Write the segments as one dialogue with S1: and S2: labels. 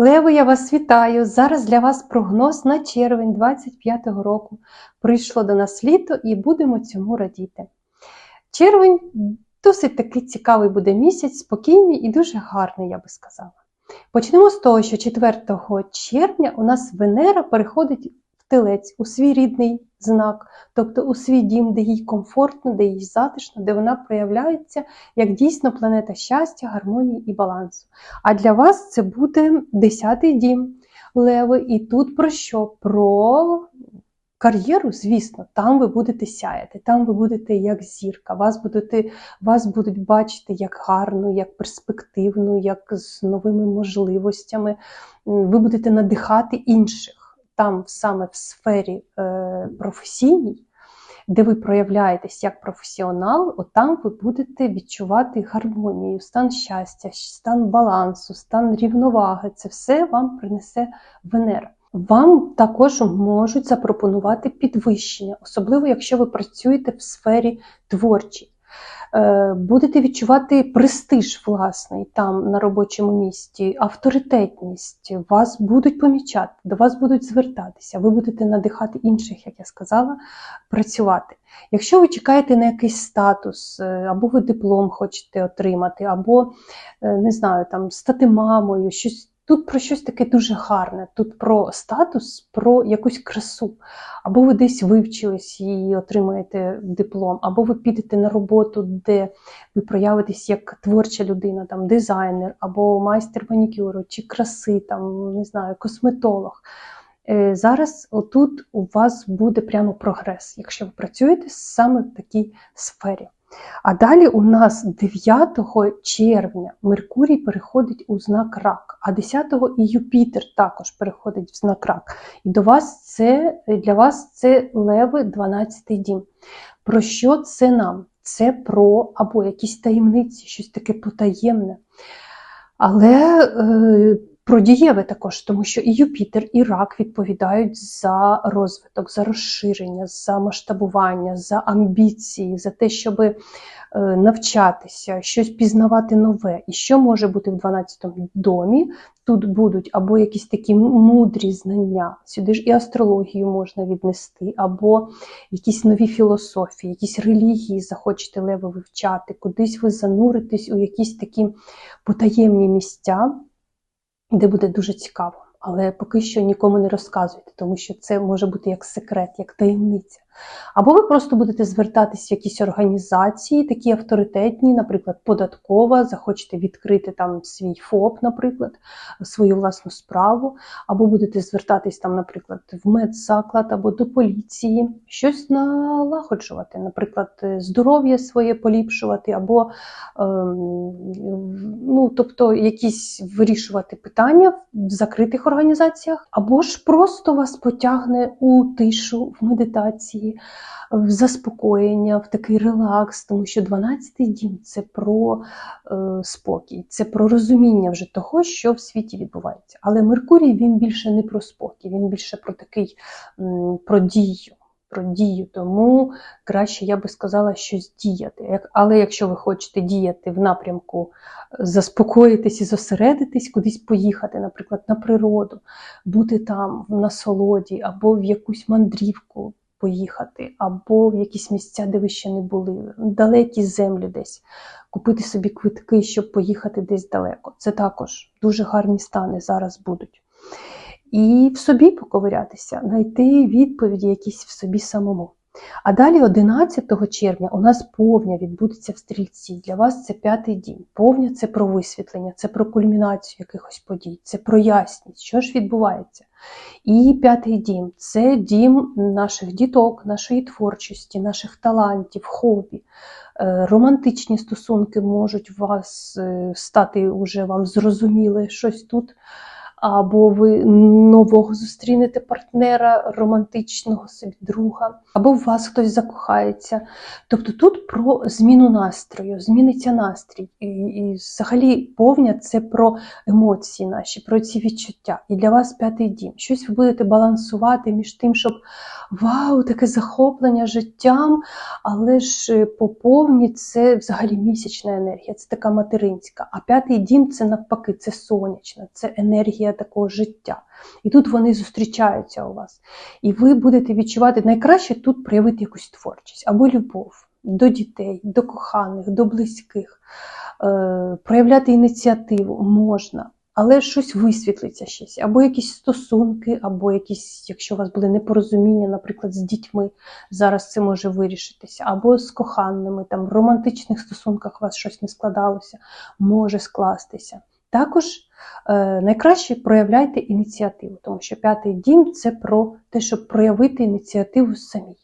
S1: Лево, я вас вітаю! Зараз для вас прогноз на червень 25-го року. Прийшло до нас літо і будемо цьому радіти. Червень досить такий цікавий буде місяць, спокійний і дуже гарний, я би сказала. Почнемо з того, що 4 червня у нас Венера переходить телець у свій рідний знак, тобто у свій дім, де їй комфортно, де їй затишно, де вона проявляється як дійсно планета щастя, гармонії і балансу. А для вас це буде 10-й дім Леви. І тут про що? Про кар'єру, звісно, там ви будете сяяти, там ви будете як зірка, вас, будете, вас будуть бачити як гарну, як перспективну, як з новими можливостями. Ви будете надихати інших там саме в сфері е, професійній, де ви проявляєтесь як професіонал, от там ви будете відчувати гармонію, стан щастя, стан балансу, стан рівноваги. Це все вам принесе Венера. Вам також можуть запропонувати підвищення, особливо якщо ви працюєте в сфері творчій. Е, Будете відчувати престиж власний там на робочому місці, авторитетність, вас будуть помічати, до вас будуть звертатися, ви будете надихати інших, як я сказала, працювати. Якщо ви чекаєте на якийсь статус, е, або ви диплом хочете отримати, або е, не знаю, там стати мамою, щось. Тут про щось таке дуже гарне, тут про статус, про якусь красу. Або ви десь вивчились і отримаєте диплом, або ви підете на роботу, де ви проявитесь як творча людина, там дизайнер, або майстер манікюру, чи краси, там, не знаю, косметолог. Е, Зараз отут у вас буде прямо прогрес, якщо ви працюєте саме в такій сфері. А далі у нас 9 червня Меркурій переходить у знак рак, а 10-го і Юпітер також переходить в знак рак. І до вас це, для вас це леви 12-й дім. Про що це нам? Це про або якісь таємниці, щось таке потаємне. Але е, про дієве також, тому що і Юпітер, і рак відповідають за розвиток, за розширення, за масштабування, за амбіції, за те, щоб е, навчатися, щось пізнавати нове. І що може бути в 12-му домі? Тут будуть або якісь такі мудрі знання, сюди ж і астрологію можна віднести, або якісь нові філософії, якісь релігії захочете лево вивчати, кудись ви зануритесь у якісь такі потаємні місця де буде дуже цікаво. Але поки що нікому не розказуйте, тому що це може бути як секрет, як таємниця. Або ви просто будете звертатись в якісь організації, такі авторитетні, наприклад, податкова, захочете відкрити там свій ФОП, наприклад, свою власну справу, або будете звертатись там, наприклад, в медзаклад або до поліції, щось налагоджувати, наприклад, здоров'я своє поліпшувати, або ем, ну, тобто якісь вирішувати питання в закритих організаціях, або ж просто вас потягне у тишу в медитації в заспокоєння, в такий релакс, тому що 12-й дім це про е, спокій, це про розуміння вже того, що в світі відбувається. Але Меркурій він більше не про спокій, він більше про такий м, про дію. Про дію, тому краще я би сказала щось діяти. Але якщо ви хочете діяти в напрямку заспокоїтись і зосередитись, кудись поїхати, наприклад, на природу, бути там в насолоді або в якусь мандрівку, поїхати, або в якісь місця, де ви ще не були, далекі землі десь, купити собі квитки, щоб поїхати десь далеко. Це також дуже гарні стани зараз будуть. І в собі поковирятися, знайти відповіді якісь в собі самому. А далі, 11 червня, у нас повня відбудеться в стрільці. Для вас це п'ятий дім. Повня це про висвітлення, це про кульмінацію якихось подій, це про ясність, що ж відбувається. І п'ятий дім це дім наших діток, нашої творчості, наших талантів, хобі. Е, романтичні стосунки можуть вас е, стати уже вам зрозуміли щось тут або ви нового зустрінете партнера, романтичного собі друга, або в вас хтось закохається. Тобто тут про зміну настрою, зміниться настрій. І, і взагалі повня це про емоції наші, про ці відчуття. І для вас п'ятий дім. Щось ви будете балансувати між тим, щоб вау, таке захоплення життям, але ж по повні це взагалі місячна енергія, це така материнська. А п'ятий дім це навпаки, це сонячна, це енергія енергія такого життя. І тут вони зустрічаються у вас. І ви будете відчувати найкраще тут проявити якусь творчість або любов до дітей, до коханих, до близьких, е, проявляти ініціативу можна. Але щось висвітлиться щось, або якісь стосунки, або якісь, якщо у вас були непорозуміння, наприклад, з дітьми, зараз це може вирішитися, або з коханими, там в романтичних стосунках у вас щось не складалося, може скластися. Також е, найкраще проявляйте ініціативу, тому що п'ятий дім це про те, щоб проявити ініціативу самій.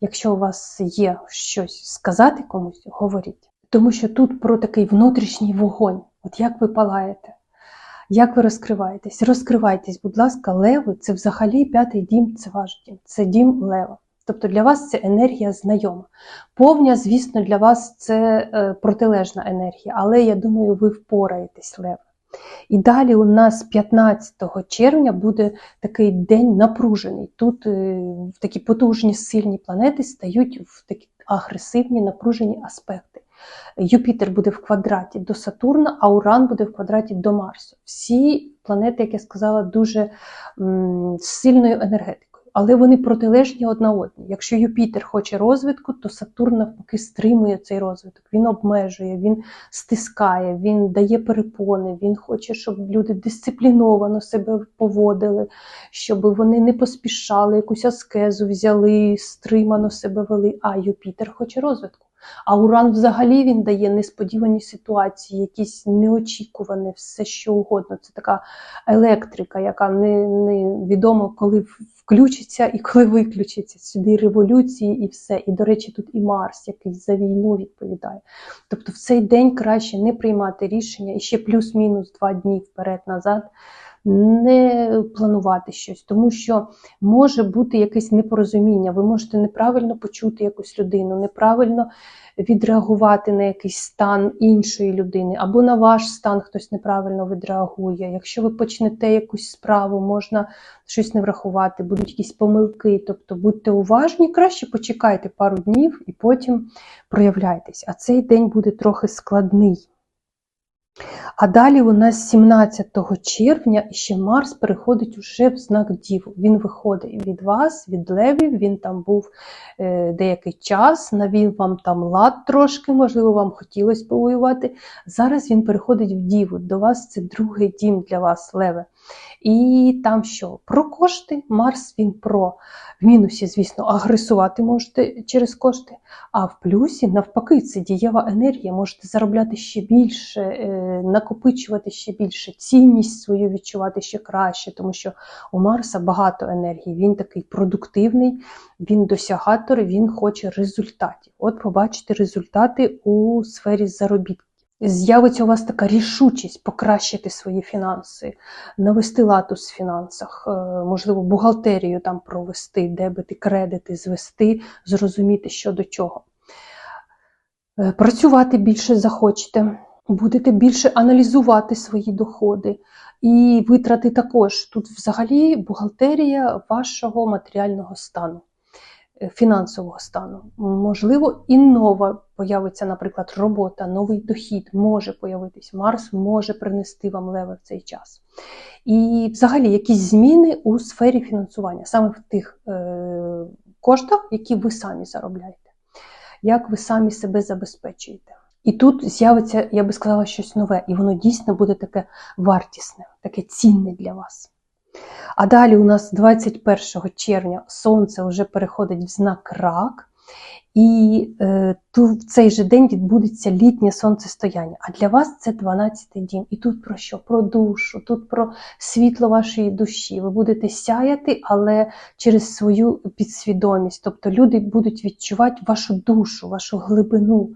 S1: Якщо у вас є щось сказати комусь, говоріть. Тому що тут про такий внутрішній вогонь. От як ви палаєте, як ви розкриваєтесь? Розкривайтесь, будь ласка, леви це взагалі п'ятий дім, це ваш дім, це дім лева. Тобто для вас це енергія знайома. Повня, звісно, для вас це е, протилежна енергія, але я думаю, ви впораєтесь, лев. І далі у нас 15 червня буде такий день напружений. Тут е, такі потужні сильні планети стають в такі агресивні напружені аспекти. Юпітер буде в квадраті до Сатурна, а Уран буде в квадраті до Марсу. Всі планети, як я сказала, дуже м, сильною енергетикою. Але вони протилежні одна одній. Якщо Юпітер хоче розвитку, то Сатурн навпаки стримує цей розвиток. Він обмежує, він стискає, він дає перепони, він хоче, щоб люди дисципліновано себе поводили, щоб вони не поспішали, якусь аскезу взяли, стримано себе вели. А Юпітер хоче розвитку. А Уран взагалі він дає несподівані ситуації, якісь неочікувані, все що угодно. Це така електрика, яка не, не відомо, коли включиться і коли виключиться. Сюди революції і все. І, до речі, тут і Марс, який за війну відповідає. Тобто в цей день краще не приймати рішення і ще плюс-мінус два дні вперед-назад. Не планувати щось, тому що може бути якесь непорозуміння. Ви можете неправильно почути якусь людину, неправильно відреагувати на якийсь стан іншої людини, або на ваш стан хтось неправильно відреагує. Якщо ви почнете якусь справу, можна щось не врахувати, будуть якісь помилки. Тобто будьте уважні, краще почекайте пару днів і потім проявляйтесь. А цей день буде трохи складний. А далі у нас 17 червня ще Марс переходить уже в знак Діву. Він виходить від вас, від левів, він там був е, деякий час, навів вам там лад трошки, можливо, вам хотілося повоювати. Зараз він переходить в Діву. До вас це другий дім для вас, леве. І там що? Про кошти. Марс він про в мінусі, звісно, агресувати можете через кошти, а в плюсі, навпаки, це дієва енергія. Можете заробляти ще більше, е, накопичувати ще більше, цінність свою відчувати ще краще, тому що у Марса багато енергії. Він такий продуктивний, він досягатор, він хоче результатів. От побачите результати у сфері заробітку. З'явиться у вас така рішучість покращити свої фінанси, навести латус в фінансах, е, можливо, бухгалтерію там провести, дебити, кредити, звести, зрозуміти, що до чого. Е, працювати більше захочете, будете більше аналізувати свої доходи і витрати також. Тут взагалі бухгалтерія вашого матеріального стану. Е, фінансового стану. Можливо, і нова появиться, наприклад, робота, новий дохід може появитись. Марс може принести вам леве в цей час. І взагалі якісь зміни у сфері фінансування, саме в тих е, коштах, які ви самі заробляєте, як ви самі себе забезпечуєте. І тут з'явиться, я би сказала, щось нове, і воно дійсно буде таке вартісне, таке цінне для вас. А далі у нас 21 червня сонце вже переходить в знак рак. І е, ту, в цей же день відбудеться літнє сонцестояння. А для вас це 12-й дім. І тут про що? Про душу, тут про світло вашої душі. Ви будете сяяти, але через свою підсвідомість. Тобто люди будуть відчувати вашу душу, вашу глибину.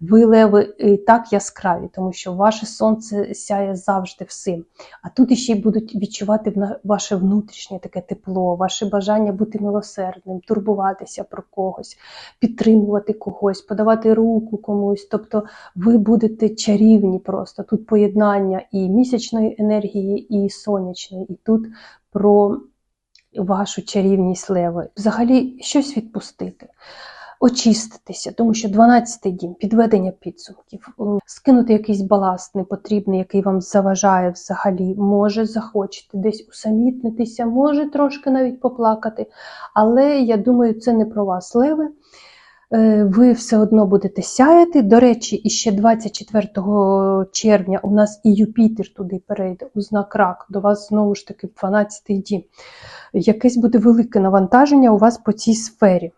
S1: Ви леви і так яскраві, тому що ваше сонце сяє завжди всім. А тут ще й будуть відчувати ваше внутрішнє таке тепло, ваше бажання бути милосердним, турбуватися про когось, підтримувати когось, подавати руку комусь. Тобто ви будете чарівні просто. Тут поєднання і місячної енергії, і сонячної, і тут про вашу чарівність леви. Взагалі щось відпустити. очиститися, тому що 12-й дім підведення підсумків, е, скинути якийсь баласт непотрібний, який вам заважає взагалі, може захочете десь усамітнитися, може трошки навіть поплакати. Але я думаю, це не про вас, леви. Е, Ви все одно будете сяяти. До речі, іще 24 червня у нас і Юпітер туди перейде у знак рак. До вас знову ж таки 12-й дім. Якесь буде велике навантаження у вас по цій сфері.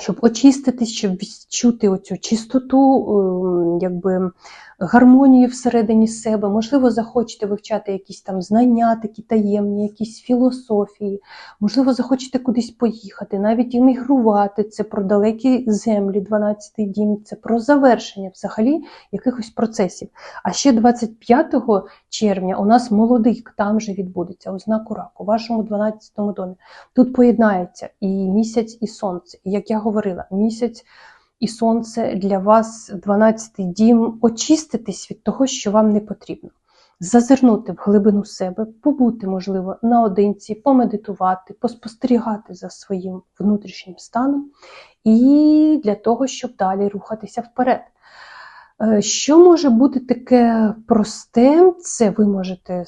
S1: Щоб очиститись, щоб відчути оцю чистоту, ем, якби гармонію всередині себе. Можливо, захочете вивчати якісь там знання, такі таємні, якісь філософії, можливо, захочете кудись поїхати, навіть іммігрувати. Це про далекі землі, 12-й дім, це про завершення взагалі якихось процесів. А ще 25 червня у нас молодик там же відбудеться, у знаку раку, у вашому 12-му домі. Тут поєднається і місяць, і сонце. І як я говорила, місяць і сонце для вас 12-й дім очиститись від того, що вам не потрібно. Зазирнути в глибину себе, побути, можливо, наодинці, помедитувати, поспостерігати за своїм внутрішнім станом і для того, щоб далі рухатися вперед. Е, Що може бути таке просте, це ви можете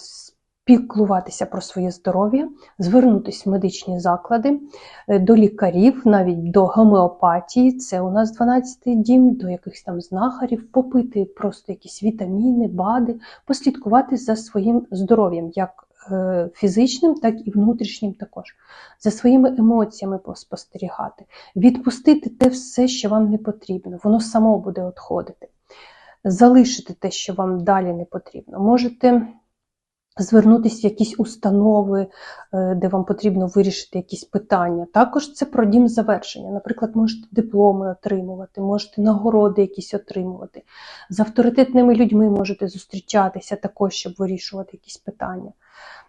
S1: спіклуватися про своє здоров'я, звернутися в медичні заклади, е, до лікарів, навіть до гомеопатії, це у нас 12-й дім, до якихось там знахарів, попити просто якісь вітаміни, БАДи, послідкувати за своїм здоров'ям, як е, фізичним, так і внутрішнім також, за своїми емоціями поспостерігати, відпустити те все, що вам не потрібно, воно само буде відходити. Залишити те, що вам далі не потрібно. Можете звернутися в якісь установи, е, де вам потрібно вирішити якісь питання. Також це про дім завершення. Наприклад, можете дипломи отримувати, можете нагороди якісь отримувати. З авторитетними людьми можете зустрічатися також, щоб вирішувати якісь питання.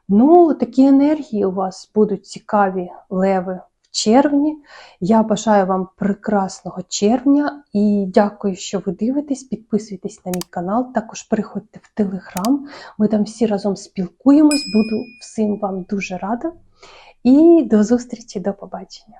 S1: Ну, такі енергії у вас будуть цікаві леви червні. Я бажаю вам прекрасного червня і дякую, що ви дивитесь. Підписуйтесь на мій канал. Також переходьте в Телеграм. Ми там всі разом спілкуємось. Буду всім вам дуже рада. І до зустрічі, до побачення!